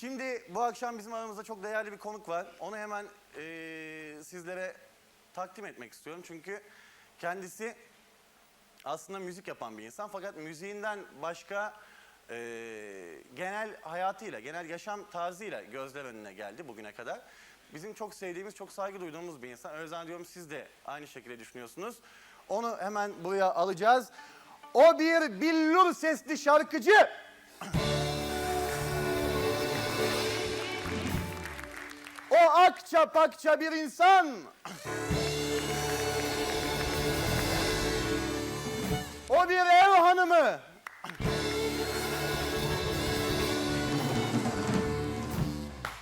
Şimdi bu akşam bizim aramızda çok değerli bir konuk var. Onu hemen eee, sizlere takdim etmek istiyorum. Çünkü kendisi aslında müzik yapan bir insan. Fakat müziğinden başka eee, genel hayatıyla, genel yaşam tarzıyla gözler önüne geldi bugüne kadar. Bizim çok sevdiğimiz, çok saygı duyduğumuz bir insan. O yüzden diyorum siz de aynı şekilde düşünüyorsunuz. Onu hemen buraya alacağız. O bir billur sesli şarkıcı. O akça pakça bir insan. O bir ev hanımı.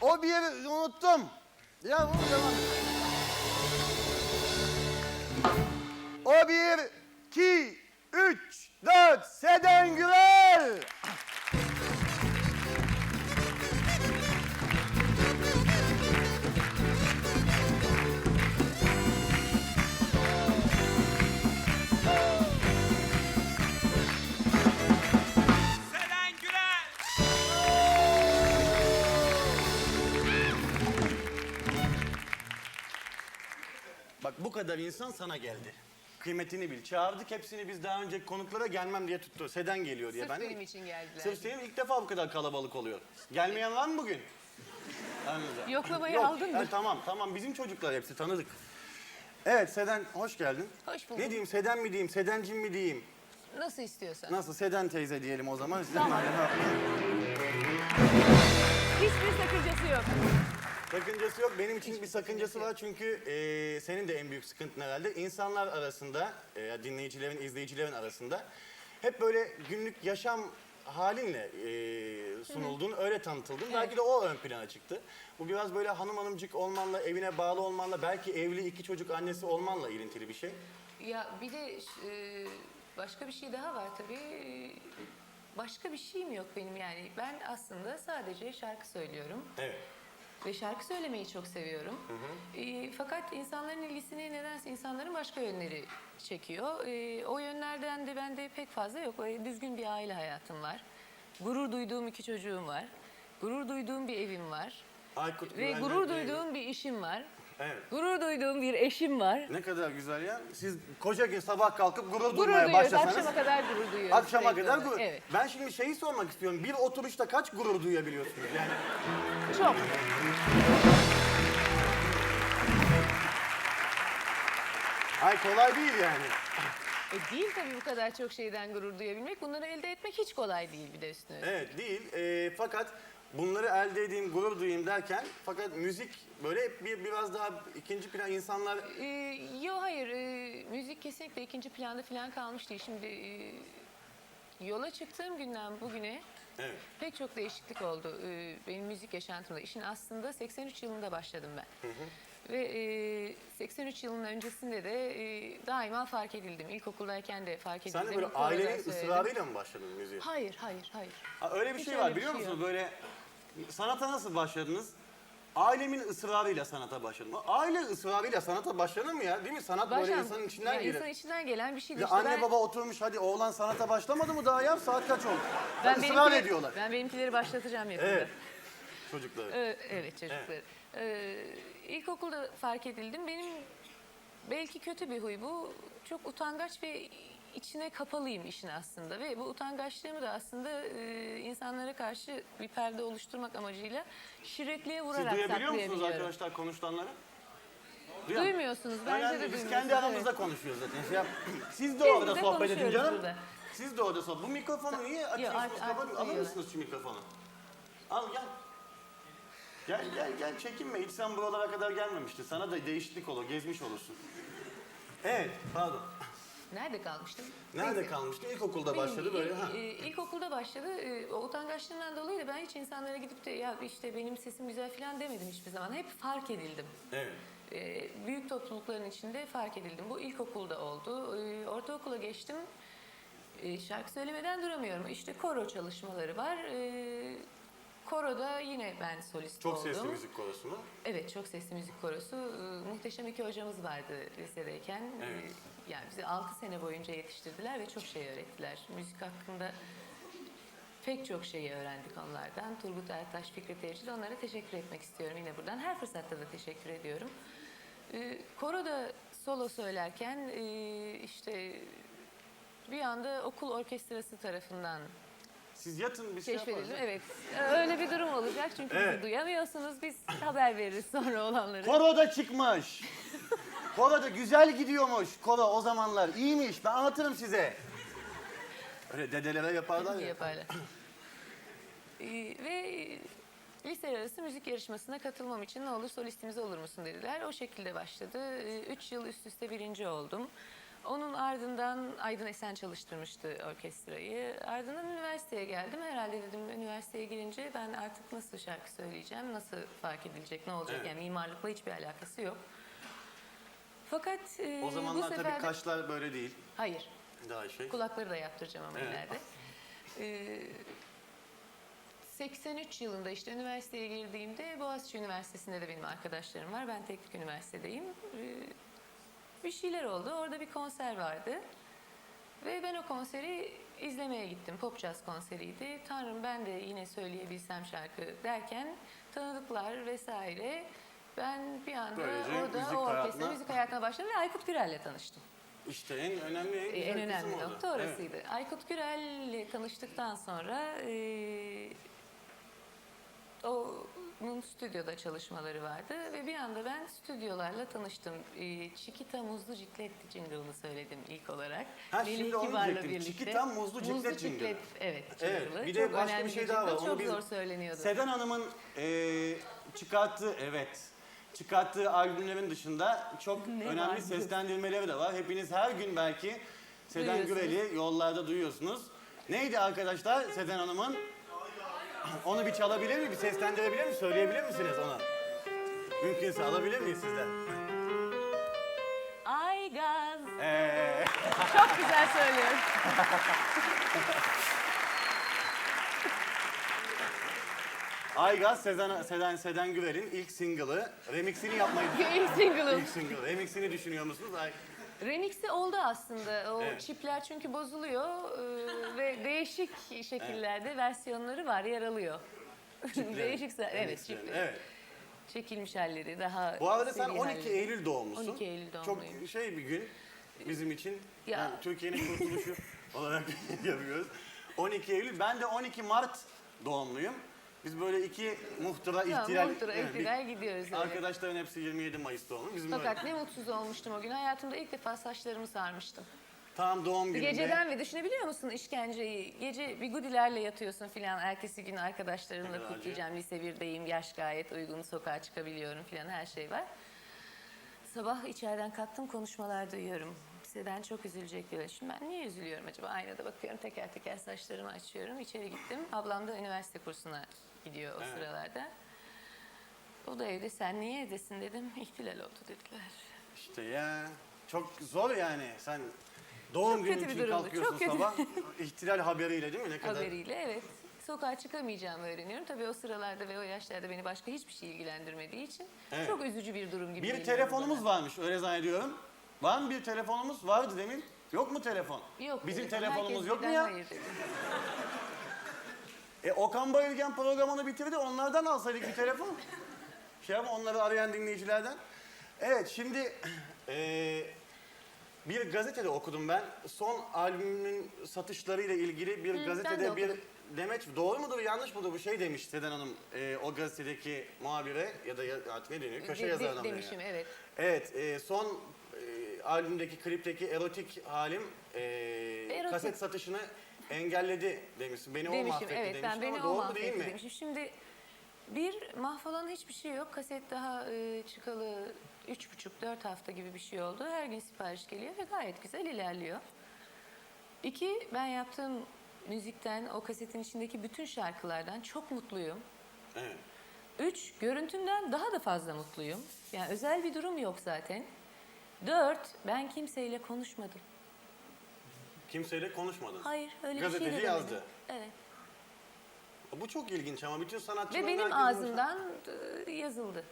O bir unuttum. Ya bu. O bir, iki, üç, dört, Seden Gürel. Bu kadar insan sana geldi. Kıymetini bil. Çağırdık hepsini biz daha önce konuklara gelmem diye tuttu. Seden geliyor diye. Sırf ben de- benim için geldiler. Sırf senin ilk defa bu kadar kalabalık oluyor. Gelmeyen var mı bugün? Aranızda. Yoklamayı Yok. aldın mı? Ha, tamam tamam bizim çocuklar hepsi tanıdık. Evet Seden hoş geldin. Hoş bulduk. Ne diyeyim Seden mi diyeyim Sedencim mi diyeyim? Nasıl istiyorsan. Nasıl Seden teyze diyelim o zaman. Tamam. Hiçbir sakıncası yok. Sakıncası yok. Benim için bir sakıncası var çünkü e, senin de en büyük sıkıntın herhalde. İnsanlar arasında, e, dinleyicilerin, izleyicilerin arasında hep böyle günlük yaşam halinle e, sunuldun, öyle tanıtıldın. Belki de o ön plana çıktı. Bu biraz böyle hanım hanımcık olmanla, evine bağlı olmanla, belki evli iki çocuk annesi olmanla ilintili bir şey. Ya bir de e, başka bir şey daha var tabii. Başka bir şeyim yok benim yani. Ben aslında sadece şarkı söylüyorum. Evet. Ve şarkı söylemeyi çok seviyorum. E, fakat insanların ilgisini nedense insanların başka yönleri çekiyor. E, o yönlerden de bende pek fazla yok. E, düzgün bir aile hayatım var. Gurur duyduğum iki çocuğum var. Gurur duyduğum bir evim var. Aykut Ve Güven'den gurur duyduğum bir işim var. Evet. Gurur duyduğum bir eşim var. Ne kadar güzel ya. Siz koca gün sabah kalkıp gurur, Gurur duymaya duyuyoruz. başlasanız... Akşama kadar gurur duyuyoruz. Akşama kadar gurur. Evet. Ben şimdi şeyi sormak istiyorum. Bir oturuşta kaç gurur duyabiliyorsunuz? Yani Çok. ay kolay değil yani. E değil tabii bu kadar çok şeyden gurur duyabilmek. Bunları elde etmek hiç kolay değil bir de üstüne. Evet değil. Ee, fakat bunları elde edeyim, gurur duyayım derken fakat müzik böyle hep bir biraz daha ikinci plan insanlar Ee, yo hayır, e, müzik kesinlikle ikinci planda falan kalmış değil. Şimdi e, yola çıktığım günden bugüne evet. pek çok değişiklik oldu e, benim müzik yaşantımda. İşin aslında 83 yılında başladım ben. Ve e, 83 yılının öncesinde de e, daima fark edildim. İlkokuldayken de fark edildim. Sen de böyle ailenin söyledim. ısrarıyla mı başladın müziğe? Hayır, hayır, hayır. Ha, öyle bir Hiç şey öyle var bir biliyor şey musunuz? yok. Böyle sanata nasıl başladınız? Ailemin ısrarıyla sanata başladım. Aile ısrarıyla sanata başlanır mı ya? Değil mi? Sanat böyle insanın içinden yani gelir. insanın içinden gelen bir şeydir. Ya İşte anne ben- baba oturmuş hadi oğlan sanata başlamadı mı daha ya? Saat kaç oldu? Ben Israr benimkileri- ediyorlar. Ben benimkileri başlatacağım yakında. Evet. Çocukları. Ee, evet çocukları. Ee, ilkokulda fark edildim. Benim belki kötü bir huy bu. Çok utangaç ve içine kapalıyım işin aslında. Ve bu utangaçlığımı da aslında e, insanlara karşı bir perde oluşturmak amacıyla şirekliğe Siz vurarak duyabiliyor musunuz saklayabiliyorum. arkadaşlar konuşulanları? Duyuyor musunuz? Duymuyorsunuz. Bence Önemli. de Biz duymuyorsunuz. kendi aramızda evet. konuşuyoruz zaten. Şey yap- Siz de Biz orada de sohbet edin konuşuyoruz canım. burada. Siz de orada sohbet. Bu mikrofonu niye açıyorsunuz? artık? Alır duyuyorlar. mısınız şu mikrofonu? Al gel. Gel gel gel çekinme. Hiç sen buralara kadar gelmemiştin. Sana da değişiklik olur. Gezmiş olursun. Evet pardon. Nerede kalmıştım? Nerede Neyse. kalmıştı? İlkokulda başladı böyle. il- Ha. e, ilkokulda başladı. E, o utangaçlığından dolayı da ben hiç insanlara gidip de ya işte benim sesim güzel falan demedim hiçbir zaman. Hep fark edildim. Evet. E, büyük toplulukların içinde fark edildim. Bu ilkokulda oldu. E, ortaokula geçtim. E, şarkı söylemeden duramıyorum. İşte koro çalışmaları var. E, koroda yine ben solist Çok oldum. sesli müzik korosu mu? Evet, çok sesli müzik korosu. Ee, Muhteşem iki hocamız vardı lisedeyken. Ee, Evet. Yani bizi 6 sene boyunca yetiştirdiler ve çok şey öğrettiler. Müzik hakkında pek çok şeyi öğrendik onlardan. Turgut Ertaş, Fikret Evcil onlara teşekkür etmek istiyorum yine buradan. Her fırsatta da teşekkür ediyorum. Ee, koroda solo söylerken e, işte bir anda okul orkestrası tarafından Siz yatın bir şey yaparız. Evet öyle bir durum olacak çünkü Evet. bizi duyamıyorsunuz. Biz haber veririz sonra olanları. Koro'da çıkmış. Koro'da güzel gidiyormuş. Koro o zamanlar iyiymiş. Ben anlatırım size. Öyle dedelere yaparlar ya. yaparlar. Ee, ve lise arası müzik yarışmasına katılmam için ne olur solistimiz olur musun dediler. O şekilde başladı. Ee, Üç yıl üst üste birinci oldum. Onun ardından Aydın Esen çalıştırmıştı orkestrayı. Ardından üniversiteye geldim. Herhalde dedim üniversiteye girince ben artık nasıl şarkı söyleyeceğim, nasıl fark edilecek, ne olacak? Evet. Yani mimarlıkla hiçbir alakası yok. Fakat e, O bu zamanlar sefer tabii de- kaşlar böyle değil. Hayır. Daha şey. Kulakları da yaptıracağım ama Evet. ileride. Ee, 83 yılında işte üniversiteye girdiğimde Boğaziçi Üniversitesi'nde de benim arkadaşlarım var. Ben teknik üniversitedeyim. Ee, bir şeyler oldu. Orada bir konser vardı. Ve ben o konseri izlemeye gittim. Pop jazz konseriydi. Tanrım ben de yine söyleyebilsem şarkı derken tanıdıklar vesaire. Ben bir anda Böylece orada müzik o orkestra hayatına- müzik hayatına başladım ve Aykut Gürel'le tanıştım. İşte en önemli en, E, güzel en önemli nokta Evet. orasıydı. Aykut Gürel'le tanıştıktan sonra e, onun stüdyoda çalışmaları vardı ve bir anda ben stüdyolarla tanıştım. E, Chiquita Muzlu Ciklet jingle'ını söyledim ilk olarak. Ha, Melih şimdi onu Kibar'la diyecektim. birlikte. Chiquita Muzlu Ciklet jingle. Evet, Evet, jingle'ı. bir de Çok başka önemli bir şey daha var. jingle, Onu Çok biz- zor söyleniyordu. Seden Hanım'ın eee, çıkarttığı evet çıkarttığı albümlerin dışında çok Ne önemli var? seslendirmeleri de var. Hepiniz her gün belki Seden Duyuyorsunuz. Gürel'i yollarda duyuyorsunuz. Neydi arkadaşlar Seden Hanım'ın? Onu bir çalabilir mi? Bir seslendirebilir mi? Söyleyebilir misiniz onu? Mümkünse alabilir miyiz sizden? Ay gaz. Ee, Çok güzel söylüyor. Aygaz Sezen, Seden, Seden Gürel'in ilk single'ı. Remix'ini yapmayı İlk single'ım. İlk single. Remix'ini düşünüyor musunuz? Ay, Remix'i oldu aslında. O Evet. çipler çünkü bozuluyor e, ve değişik şekillerde versiyonları var, yer alıyor. değişik, evet, remixlerini. çip, Evet. çekilmiş halleri daha Bu arada sen seri 12 halleri. Eylül doğumlusun. 12 Eylül doğumluyum. Çok şey bir gün bizim için. Ya. Yani Türkiye'nin kurtuluşu olarak yapıyoruz. 12 Eylül. Ben de 12 Mart doğumluyum. Biz böyle iki muhtıra ihtilal... muhtıra, Evet, bir- ihtilal gidiyoruz. evet. Arkadaşların hepsi 27 Mayıs doğumlu. Bizim Fakat böyle ne mutsuz olmuştum o gün. Hayatımda ilk defa saçlarımı sarmıştım. tam doğum gününde... Geceden ve düşünebiliyor musun işkenceyi? Gece bigudilerle yatıyorsun filan. Ertesi gün arkadaşlarımla acı. kutlayacağım. Lise 1'deyim. Yaş gayet uygun. Sokağa çıkabiliyorum filan. Her şey var. Sabah içeriden kalktım konuşmalar duyuyorum. Seden çok üzülecek diyor. Şimdi ben niye üzülüyorum acaba? Aynada bakıyorum teker teker saçlarımı açıyorum. İçeri gittim. Ablam da üniversite kursuna gidiyor o sıralarda. O da evde sen niye evdesin dedim. İhtilal oldu dediler. İşte ya çok zor yani. Sen doğum Çok günün kötü bir için durumdu, kalkıyorsun çok kötü. sabah. ihtilal haberiyle değil mi? Ne kadar? haberiyle evet. Sokağa çıkamayacağımı öğreniyorum. Tabii o sıralarda ve o yaşlarda beni başka hiçbir şey ilgilendirmediği için Evet. çok üzücü bir durum gibi Bir geliyor telefonumuz bana. varmış öyle zannediyorum. Var mı bir telefonumuz? Vardı demin. Yok mu telefon? Yok. Bizim dedi. telefonumuz Herkes yok mu birden ya? hayır dedi. E Okan Bayülgen programını bitirdi. Onlardan alsaydık bir telefon. Şey ama onları arayan dinleyicilerden. Evet şimdi e, bir gazetede okudum ben. Son albümün satışlarıyla ilgili bir ben de gazetede bir okudum. demeç doğru mudur yanlış mıdır bu şey demiş Seden Hanım e, o gazetedeki muhabire ya da ya, artık ne deniyor köşe De- de- yazarına mı deniyor? demişim evet. Evet, e, son e, albümdeki klipteki erotik halim e, Erotik. kaset satışını engelledi demişsin. Beni o Demişim mahvetti evet demişsin ben beni ama o doğru mahvetti değil mi? demişim. Şimdi bir mahvolan hiçbir şey yok. Kaset daha e, çıkalı üç buçuk dört hafta gibi bir şey oldu. Her gün sipariş geliyor ve gayet güzel ilerliyor. İki ben yaptığım müzikten o kasetin içindeki bütün şarkılardan çok mutluyum. Evet. Üç, görüntümden daha da fazla mutluyum. Yani özel bir durum yok zaten. Dört, ben kimseyle konuşmadım. Kimseyle konuşmadın. Hayır, öyle bir Gazeteci şey de demedim. yazdı. Evet. Bu çok ilginç ama bütün Ve sanatçıların benim ağzımdan e, yazıldı.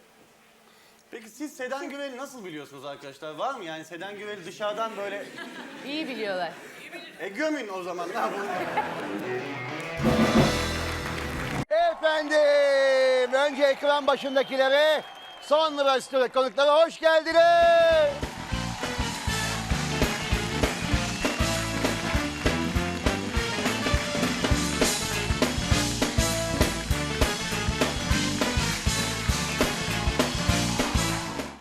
Peki siz Seden Güvel'i nasıl biliyorsunuz arkadaşlar? Var mı yani Seden Güvel'i dışarıdan böyle İyi biliyorlar. e gömün o zaman ne yapalım? Efendim, önce ekran başındakilere, sonra stüdyo konuklara hoş geldiniz.